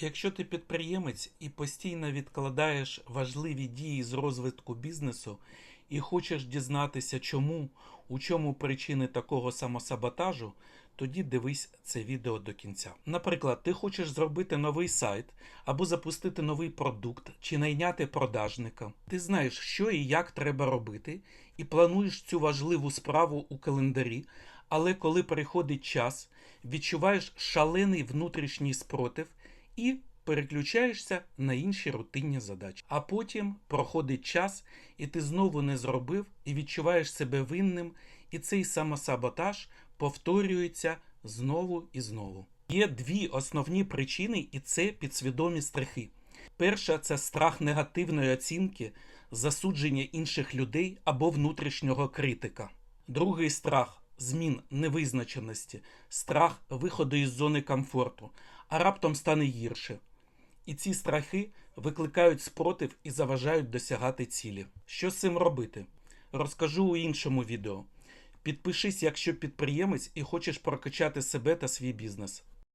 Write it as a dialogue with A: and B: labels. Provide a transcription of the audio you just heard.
A: Якщо ти підприємець і постійно відкладаєш важливі дії з розвитку бізнесу і хочеш дізнатися, чому, у чому причини такого самосаботажу, тоді дивись це відео до кінця. Наприклад, ти хочеш зробити новий сайт або запустити новий продукт чи найняти продажника. Ти знаєш, що і як треба робити, і плануєш цю важливу справу у календарі, але коли приходить час, відчуваєш шалений внутрішній спротив і переключаєшся на інші рутинні задачі. А потім проходить час, і ти знову не зробив, і відчуваєш себе винним, і цей самосаботаж повторюється знову і знову. Є дві основні причини, і це підсвідомі страхи. Перша це страх негативної оцінки, засудження інших людей або внутрішнього критика. Другий страх змін невизначеності, страх виходу із зони комфорту, а раптом стане гірше. І ці страхи викликають спротив і заважають досягати цілі. Що з цим робити? Розкажу у іншому відео. Підпишись, якщо підприємець і хочеш прокачати себе та свій бізнес.